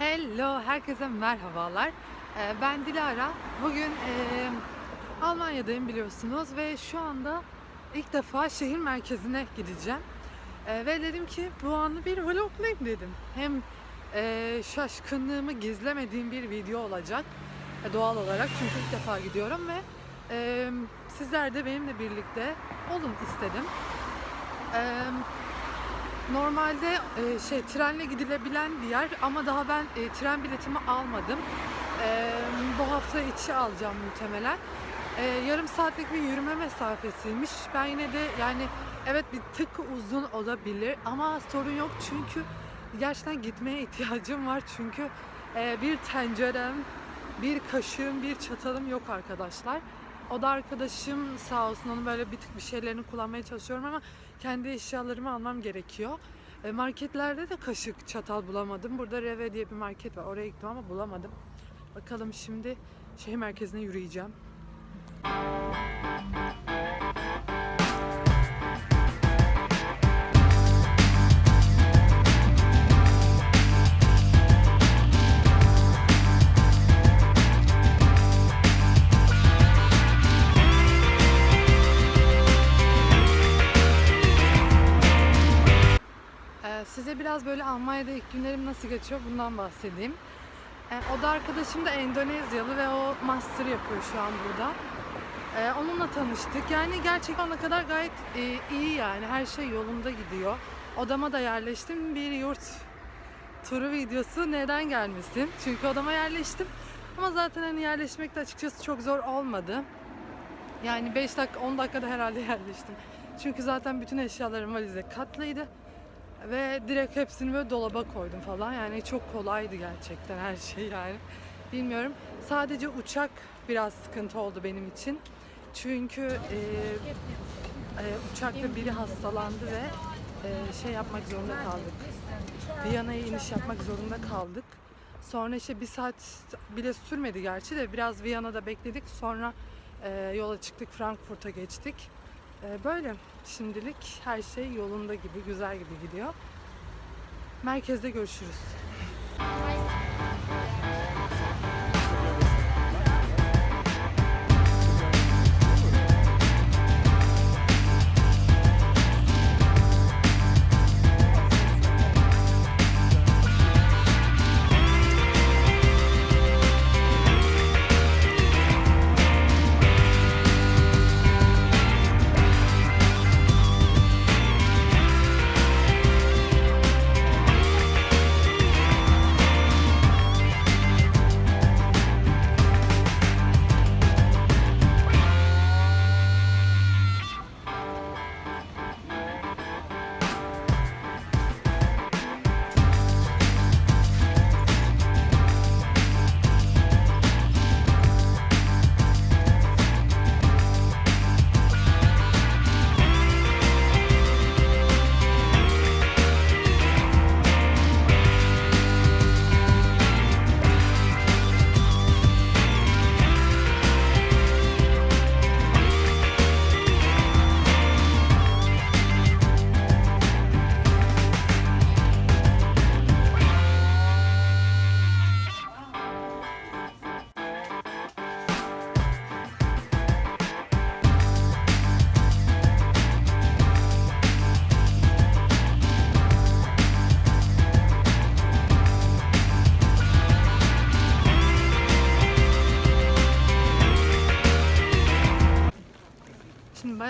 Hello, herkese merhabalar. Ee, Ben Dilara. Bugün eee, Almanya'dayım biliyorsunuz ve şu anda ilk defa şehir merkezine gideceğim. Ee, ve dedim ki bu anı bir vloglayayım dedim. Hem eee, şaşkınlığımı gizlemediğim bir video olacak e, doğal olarak çünkü ilk defa gidiyorum ve eee, sizler de benimle birlikte olun istedim. Eee Normalde e, şey trenle gidilebilen bir yer ama daha ben e, tren biletimi almadım. E, bu hafta içi alacağım muhtemelen. E, yarım saatlik bir yürüme mesafesiymiş. Ben yine de yani evet bir tık uzun olabilir ama sorun yok çünkü gerçekten gitmeye ihtiyacım var çünkü e, bir tencerem, bir kaşığım, bir çatalım yok arkadaşlar. O da arkadaşım sağ olsun onun böyle bir tık bir şeylerini kullanmaya çalışıyorum ama kendi eşyalarımı almam gerekiyor. E, marketlerde de kaşık, çatal bulamadım. Burada Reve diye bir market var. Oraya gittim ama bulamadım. Bakalım şimdi şehir merkezine yürüyeceğim. Biraz böyle Almanya'da ilk günlerim nasıl geçiyor bundan bahsedeyim. Ee, o da arkadaşım da Endonezyalı ve o master yapıyor şu an burada. Ee, onunla tanıştık. Yani gerçekten ona kadar gayet e, iyi yani. Her şey yolunda gidiyor. Odama da yerleştim. Bir yurt turu videosu neden gelmesin? Çünkü odama yerleştim. Ama zaten hani yerleşmek de açıkçası çok zor olmadı. Yani 5 dakika 10 dakikada herhalde yerleştim. Çünkü zaten bütün eşyalarım valize katlıydı. Ve direkt hepsini böyle dolaba koydum falan. Yani çok kolaydı gerçekten her şey yani. Bilmiyorum. Sadece uçak biraz sıkıntı oldu benim için. Çünkü e, e, uçakta biri hastalandı ve e, şey yapmak zorunda kaldık. Viyana'ya iniş yapmak zorunda kaldık. Sonra işte bir saat bile sürmedi gerçi de biraz Viyana'da bekledik. Sonra e, yola çıktık Frankfurt'a geçtik. E, böyle şimdilik her şey yolunda gibi, güzel gibi gidiyor. Merkezde görüşürüz.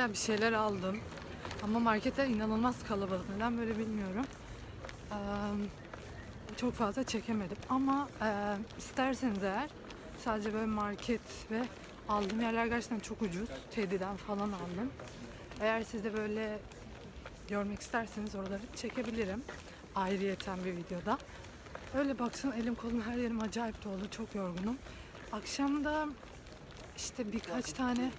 Bayağı bir şeyler aldım. Ama marketler inanılmaz kalabalık. Neden böyle bilmiyorum. Eee, çok fazla çekemedim. Ama eee, isterseniz eğer sadece böyle market ve aldığım yerler gerçekten çok ucuz. Teddy'den falan aldım. Eğer siz de böyle görmek isterseniz oraları çekebilirim. Ayrıyeten bir videoda. Öyle baksana elim kolum her yerim acayip dolu. Çok yorgunum. Akşamda işte birkaç tane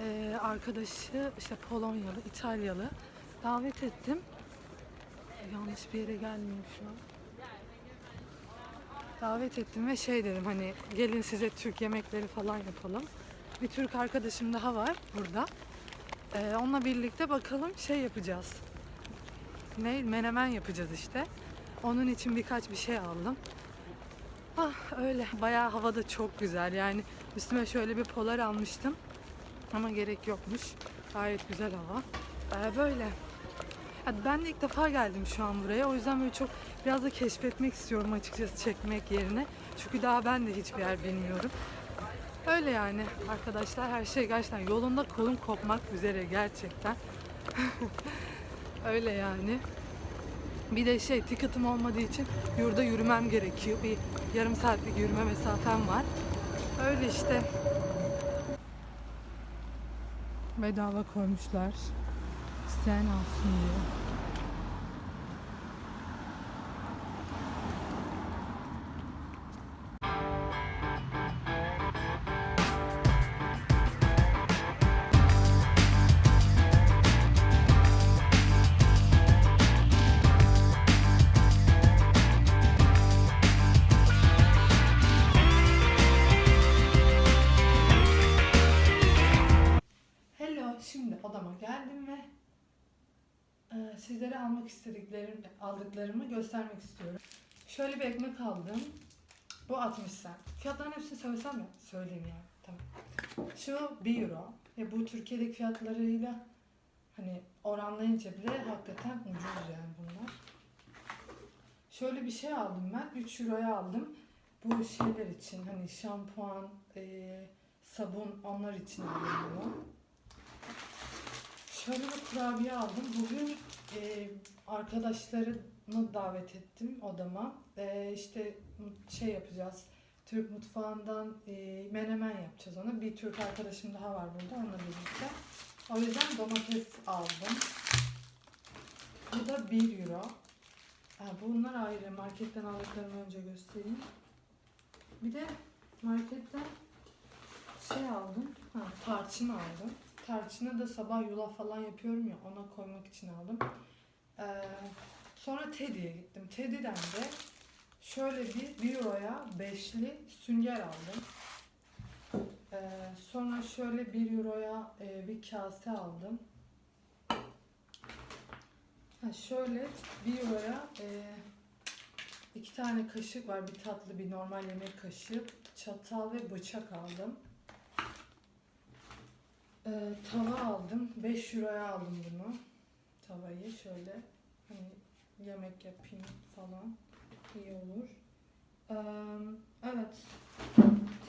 e, arkadaşı işte Polonyalı, İtalyalı davet ettim. Yanlış bir yere gelmeyeyim şu an. Davet ettim ve şey dedim hani gelin size Türk yemekleri falan yapalım. Bir Türk arkadaşım daha var burada. E, onunla birlikte bakalım şey yapacağız. Ne? Menemen yapacağız işte. Onun için birkaç bir şey aldım. Ah öyle. Bayağı hava da çok güzel. Yani üstüme şöyle bir polar almıştım. Ama gerek yokmuş. Gayet güzel hava. Ee, böyle. Ya ben de ilk defa geldim şu an buraya. O yüzden böyle çok biraz da keşfetmek istiyorum açıkçası çekmek yerine. Çünkü daha ben de hiçbir yer bilmiyorum. Öyle yani arkadaşlar her şey gerçekten yolunda kolum kopmak üzere gerçekten. Öyle yani. Bir de şey ticketim olmadığı için yurda yürümem gerekiyor. Bir yarım saatlik yürüme mesafem var. Öyle işte. Bedava koymuşlar. İsteyen alsın diye. Şimdi odama geldim ve e, sizlere almak istediklerim, aldıklarımı göstermek istiyorum. Şöyle bir ekmek aldım. Bu 60 cent. Fiyatların hepsini söylesem mi? Söyleyeyim yani. Tamam. Şu 1 euro. Ve bu Türkiye'deki fiyatlarıyla hani oranlayınca bile hakikaten ucuz yani bunlar. Şöyle bir şey aldım ben. 3 euroya aldım. Bu şeyler için hani şampuan, e, sabun onlar için aldım bunu. Şöyle bir kurabiye aldım. Bugün e, arkadaşlarımı davet ettim odama. E, işte şey yapacağız. Türk mutfağından e, menemen yapacağız ona. Bir Türk arkadaşım daha var burada onunla birlikte. O yüzden domates aldım. Bu da 1 euro. Ha, bunlar ayrı. Marketten aldıklarımı önce göstereyim. Bir de marketten şey aldım. Ha, tarçın aldım. Tarçını da sabah yulaf falan yapıyorum ya ona koymak için aldım. Ee, sonra Teddy'ye gittim. Teddy'den de şöyle bir 1 euroya beşli sünger aldım. Ee, sonra şöyle 1 euroya e, bir kase aldım. Ha, şöyle 1 euroya e, iki tane kaşık var. Bir tatlı bir normal yemek kaşığı. Çatal ve bıçak aldım. Ee, tava aldım. 5 euroya aldım bunu. Tavayı şöyle hani yemek yapayım falan iyi olur. Ee, evet.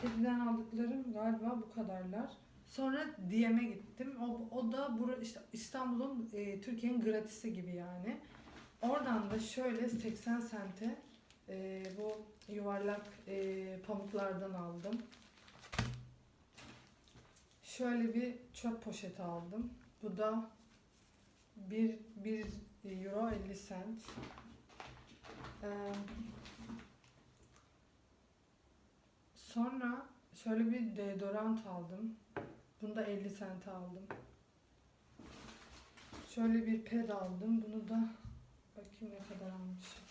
Teddy'den aldıklarım galiba bu kadarlar. Sonra DM'e gittim. O, o da bura, işte İstanbul'un e, Türkiye'nin gratisi gibi yani. Oradan da şöyle 80 sente e, bu yuvarlak e, pamuklardan aldım. Şöyle bir çöp poşeti aldım. Bu da 1, 1 euro 50 cent. Ee, sonra şöyle bir deodorant aldım. Bunu da 50 cent aldım. Şöyle bir ped aldım. Bunu da bakayım ne kadar almışım.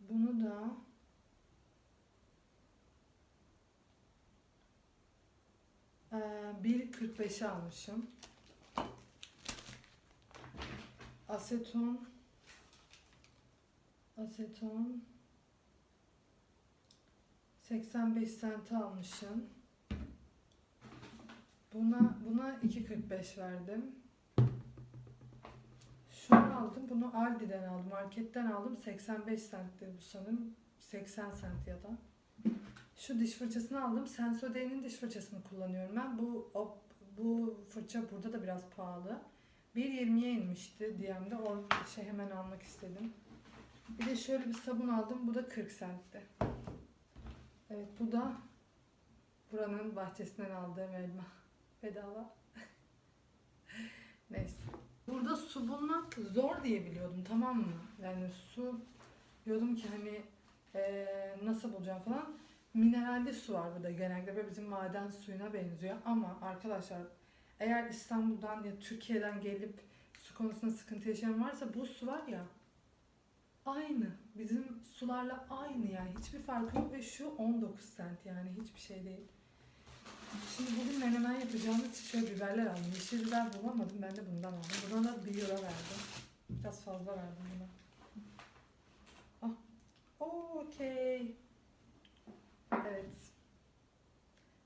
Bunu da Ee, 1.45'e almışım. Aseton Aseton 85 cent almışım. Buna buna 2.45 verdim. Şunu aldım. Bunu Aldi'den aldım. Marketten aldım. 85 centti bu sanırım. 80 cent ya da. Şu diş fırçasını aldım. Sensodyne'in diş fırçasını kullanıyorum ben. Bu o, bu fırça burada da biraz pahalı. 1.20'ye inmişti DM'de. O şey hemen almak istedim. Bir de şöyle bir sabun aldım. Bu da 40 centti. Evet bu da buranın bahçesinden aldığım elma. Bedava. Neyse. Burada su bulmak zor diye biliyordum tamam mı? Yani su diyordum ki hani eee, nasıl bulacağım falan. Mineralli su var burada genelde ve bizim maden suyuna benziyor. Ama arkadaşlar eğer İstanbul'dan ya Türkiye'den gelip su konusunda sıkıntı yaşayan varsa bu su var ya aynı. Bizim sularla aynı yani. Hiçbir farkı yok ve şu 19 cent yani hiçbir şey değil. Şimdi bugün menemen yapacağımız için şöyle biberler aldım. Yeşil biber bulamadım. Ben de bundan aldım. Buna da 1 euro verdim. Biraz fazla verdim buna.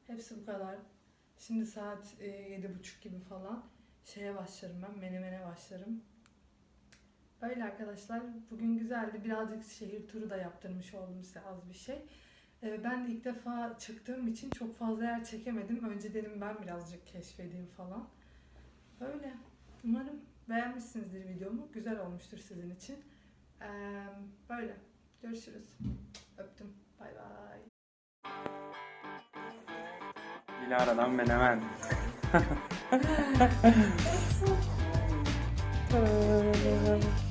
Hepsi bu kadar. Şimdi saat e, yedi buçuk gibi falan. Şeye başlarım ben, menemene başlarım. Öyle arkadaşlar. Bugün güzeldi. Birazcık şehir turu da yaptırmış oldum size az bir şey. Ee, Ben de ilk defa çıktığım için çok fazla yer çekemedim. Önce dedim ben birazcık keşfedeyim falan. Öyle. Umarım beğenmişsinizdir videomu. Güzel olmuştur sizin için. Böyle. Görüşürüz. Öptüm. Bay bay. Dilara'dan menemen.